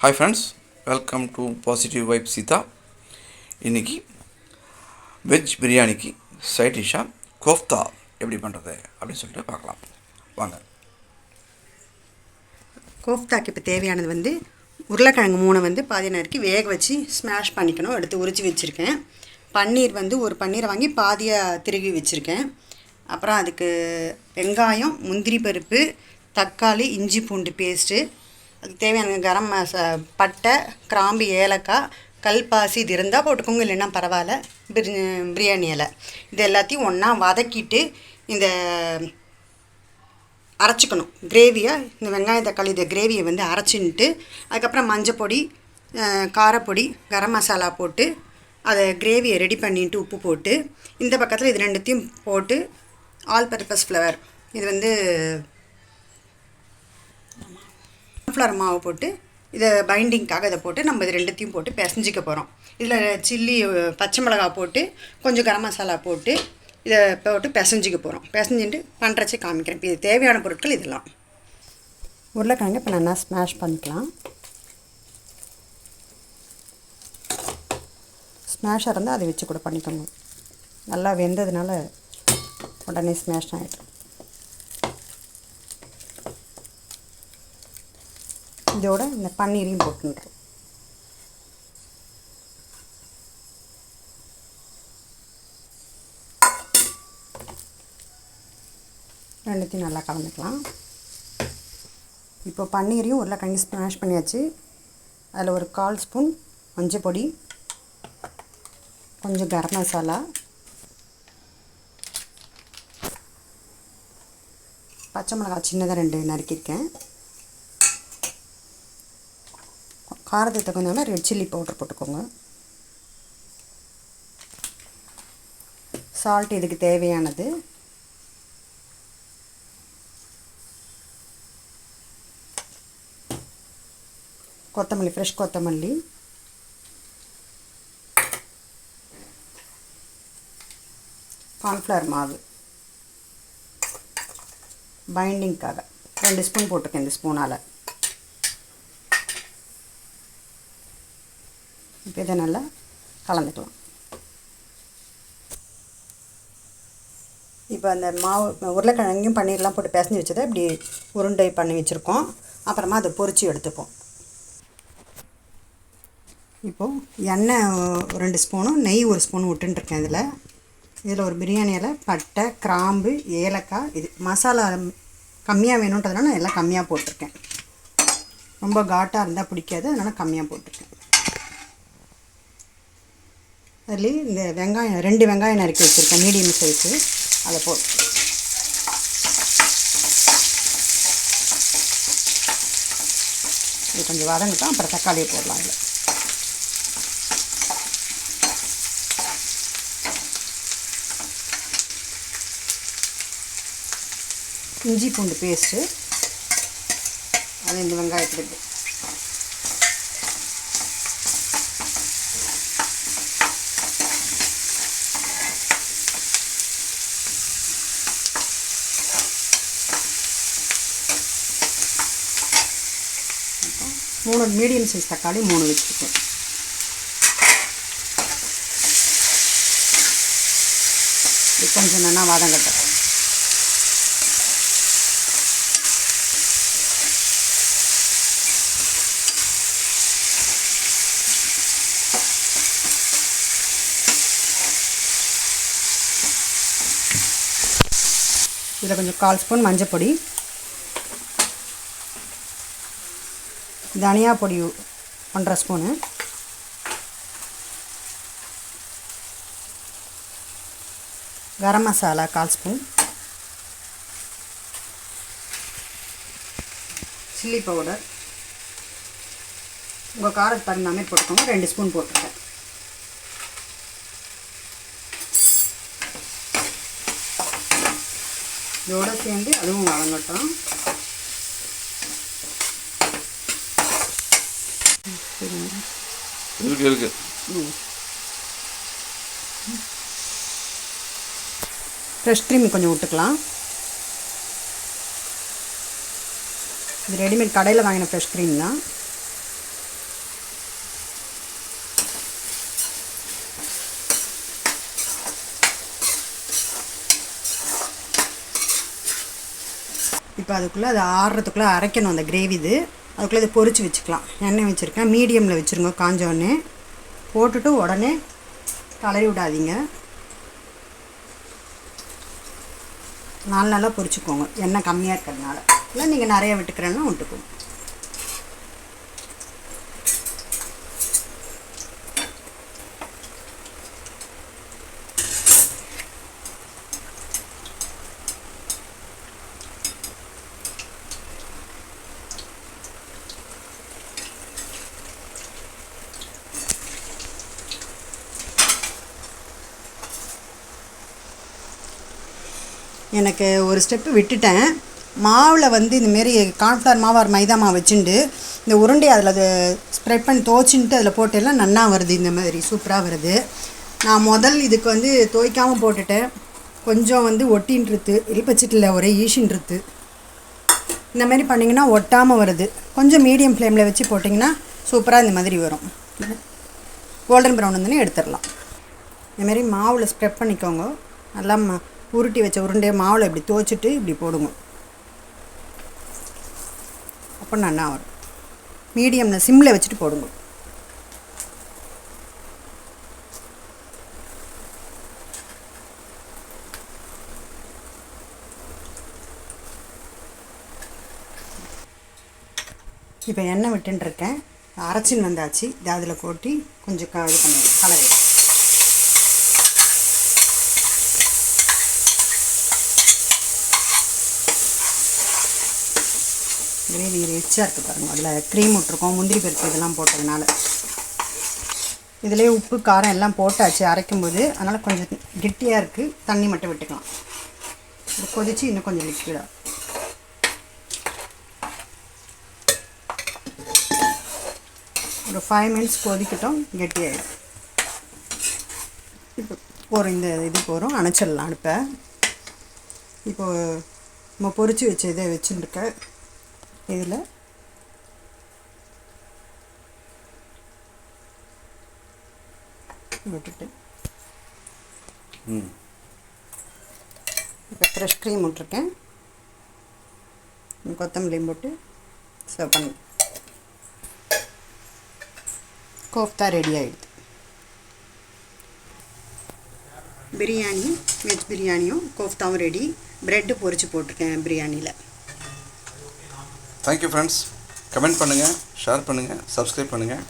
Hi friends welcome to positive vibe Seetha இன்றைக்கி veg பிரியாணிக்கு side டிஷ்ஷாக கோஃப்தா எப்படி பண்ணுறது அப்படின்னு சொல்லிட்டு பார்க்கலாம். வாங்க. கோஃப்தாக்கு இப்போ தேவையானது வந்து உருளைக்கிழங்கு மூணை வந்து பாதி நறுக்கி வேக வச்சு ஸ்மாஷ் பண்ணிக்கணும். எடுத்து உரிச்சு வச்சுருக்கேன். பன்னீர் வந்து ஒரு பன்னீரை வாங்கி பாதியாக திருகி வச்சுருக்கேன். அப்புறம் அதுக்கு வெங்காயம் முந்திரி பருப்பு தக்காளி இஞ்சி பூண்டு பேஸ்ட்டு அதுக்கு தேவையான கரம் மசா பட்டை கிராம்பு ஏலக்காய் கல்பாசி இது இருந்தால் போட்டுக்கோங்க இல்லைன்னா பரவாயில்ல. பிரி பிரியாணி இலை. இது எல்லாத்தையும் ஒன்றா வதக்கிட்டு இந்த அரைச்சிக்கணும். கிரேவியாக இந்த வெங்காயம் தக்காளி இந்த கிரேவியை வந்து அரைச்சின்ட்டு அதுக்கப்புறம் மஞ்சள் பொடி காரப்பொடி கரம் மசாலா போட்டு அதை கிரேவியை ரெடி பண்ணிட்டு உப்பு போட்டு இந்த பக்கத்தில் இது ரெண்டுத்தையும் போட்டு ஆல் பர்பஸ் ஃப்ளவர். இது வந்து கார்ன்ஃப்ளவர் மாவு போட்டு இதை பைண்டிங்க்காக இதை போட்டு நம்ம இது ரெண்டுத்தையும் போட்டு பிசைஞ்சிக்க போகிறோம் இதில் சில்லி பச்சை மிளகா போட்டு கொஞ்சம் கரம் மசாலா போட்டு இதை போட்டு பிசைஞ்சிக்க போகிறோம் பிசைஞ்சிட்டு பண்ணுறச்சே காமிக்கிறேன். இப்போ இது தேவையான பொருட்கள் இதெல்லாம். உருளைக்கிழங்கு இப்போ நல்லா ஸ்மாஷ் பண்ணிக்கலாம். ஸ்மாஷாக இருந்தால் அதை வச்சு கூட பண்ணிக்கோங்க. நல்லா வெந்ததுனால உடனே ஸ்மாஷ் ஆகிடும் இதோட இந்த பன்னீரையும் போட்டுன்றோம் ரெண்டுத்தையும் நல்லா கலந்துக்கலாம். இப்போ பன்னீரையும் உருளைக்கிழங்கு ஸ்மாஷ் பண்ணியாச்சு. அதில் ஒரு கால் ஸ்பூன் மஞ்சள் பொடி கொஞ்சம் கரம் மசாலா பச்சை மிளகாய் சின்னதாக ரெண்டு நறுக்கியிருக்கேன். காரத்துக்கு தகுந்த ரெட் சில்லி பவுடர் போட்டுக்கோங்க. சால்ட் இதுக்கு தேவையானது. கொத்தமல்லி ஃப்ரெஷ் கொத்தமல்லி. கார்ன்ஃப்ளவர் மாவு. பைண்டிங்க்காக ரெண்டு ஸ்பூன் போட்டிருக்கேன் இந்த ஸ்பூனால் இப்போ இதை நல்லா கலந்துக்கலாம். இப்போ அந்த மாவு உருளைக்கிழங்கையும் பன்னீர்லாம் போட்டு பிசைஞ்சு வச்சதை இப்படி உருண்டை பண்ணி வச்சுருக்கோம். அப்புறமா அதை பொறிச்சு எடுத்துப்போம். இப்போது எண்ணெய் ரெண்டு ஸ்பூனும் நெய் ஒரு ஸ்பூன் விட்டுருக்கேன் இதில். இதில் ஒரு பிரியாணி இலை பட்டை கிராம்பு ஏலக்காய் இது மசாலா கம்மியாக வேணுன்றதுனால நான் எல்லாம் கம்மியாக போட்டிருக்கேன். ரொம்ப காட்டாக இருந்தால் பிடிக்காது அதனால் கம்மியாக போட்டிருக்கேன். அதுலேயும் இந்த வெங்காயம் ரெண்டு வெங்காயம் நறுக்கி வச்சுருக்கேன் மீடியம் சைஸு அதை போ இது கொஞ்சம் வதங்கிட்டோம் அப்புறம் தக்காளியை போடலாம் இல்லை இஞ்சி பூண்டு பேஸ்ட்டு அது இந்த வெங்காயத்துக்கு மூணு மீடியம் சைஸ் தக்காளி மூணு வச்சுருக்கேன். இது கொஞ்சம் நல்லா வதங்கட்டும் இதில் கொஞ்சம் கால் ஸ்பூன் மஞ்சள் பொடி தனியா பொடி ஒன்றரை ஸ்பூனு. கரம் மசாலா கால் ஸ்பூன். Chilli powder. உங்கள் காரத்து தகுந்த மாதிரி போட்டுக்கோங்க. ரெண்டு ஸ்பூன் போட்டுருக்கேன். இதோட சேர்ந்து அதுவும் வளங்கட்டும் இருக்கு இருக்கு. ஃப்ரெஷ் க்ரீம் கொஞ்சம் விட்டுக்கலாம். இது ரெடிமேட் கடையில் வாங்கின ஃப்ரெஷ் க்ரீம் தான். இப்போ அதுக்குள்ளே அது ஆடுறதுக்குள்ளே அரைக்கணும் அந்த கிரேவி இது. அதுக்குள்ளே இதை பொறிச்சு வச்சுக்கலாம். எண்ணெய் வச்சுருக்கேன். மீடியமில் வச்சுருங்க. காஞ்சோடனே போட்டுட்டு உடனே கலரி விடாதீங்க. நாலு நாளாக பொறிச்சுக்கோங்க எண்ணெய் கம்மியாக இருக்கிறதுனால. இல்லை நீங்கள் நிறைய விட்டுக்கிறேன்னா விட்டுக்கோங்க. எனக்கு ஒரு ஸ்டெப்பு விட்டுட்டேன். மாவில் வந்து இந்தமாரி கார்ன்ஃப்ளவர் மாவு மைதா மாவு வச்சுண்டு இந்த உருண்டை அதில் அது ஸ்ப்ரெட் பண்ணி துவச்சின்ட்டு அதில் போட்டெல்லாம் நன்னா வருது இந்த மாதிரி சூப்பராக வருது. நான் முதல் இதுக்கு வந்து துவைக்காமல் போட்டுட்டேன். கொஞ்சம் வந்து ஒட்டின்றது இல்பச்சிட்டில் ஒரே ஈஷின்றது இந்த மாதிரி பண்ணிங்கன்னா ஒட்டாமல் வருது. கொஞ்சம் மீடியம் ஃப்ளேமில் வச்சு போட்டிங்கன்னா சூப்பராக இந்த மாதிரி வரும். கோல்டன் ப்ரௌன் வந்து எடுத்துடலாம் இந்தமாரி மாவில் ஸ்ப்ரெட் பண்ணிக்கோங்க. நல்லா உருட்டி வச்ச உருண்டையை மாவில் இப்படி துவச்சிட்டு இப்படி போடுங்க. அப்போ நல்லா வரும். மீடியமில் சிம்மில் வச்சுட்டு போடுங்க. இப்போ எண்ணெய் விட்டுருக்கேன் அரைச்சின்னு வந்தாச்சு. இதை அதில் கொட்டி கொஞ்சம் க இது பண்ணி கலவை கிரேவி ரிச்சாக இருக்குது பாருங்கள் அதில் க்ரீம் விட்ருக்கோம் முந்திரி பருப்பு இதெல்லாம் போட்டதுனால. இதிலே உப்பு காரம் எல்லாம் போட்டாச்சு அரைக்கும்போது. அதனால் கொஞ்சம் கெட்டியாக இருக்குது தண்ணி மட்டும் விட்டுக்கலாம். இது கொதித்து இன்னும் கொஞ்சம் லிக்விடாக ஒரு ஃபைவ் மினிட்ஸ் கொதிக்கட்டும் கெட்டியாயிடும். இப்போ போகிறோம் இந்த இது போகிறோம் அணைச்சிடலாம் அடுப்பை. இப்போது நம்ம பொறிச்சு வச்ச இதை வச்சுருக்கேன் இதில். விட்டுட்டு. இப்போ ஃப்ரெஷ் க்ரீம் விட்ருக்கேன் கொத்தமல்லியும் போட்டு சர்வ் பண்ணி. கோஃப்தா ரெடி ஆகிடுது பிரியாணி வெஜ் பிரியாணியும் கோஃப்தாவும் ரெடி ப்ரெட்டு பொரிச்சு போட்டிருக்கேன் பிரியாணியில். தேங்க்யூ ஃப்ரெண்ட்ஸ் கமெண்ட் பண்ணுங்கள் ஷேர் பண்ணுங்கள் சப்ஸ்கிரைப் பண்ணுங்கள்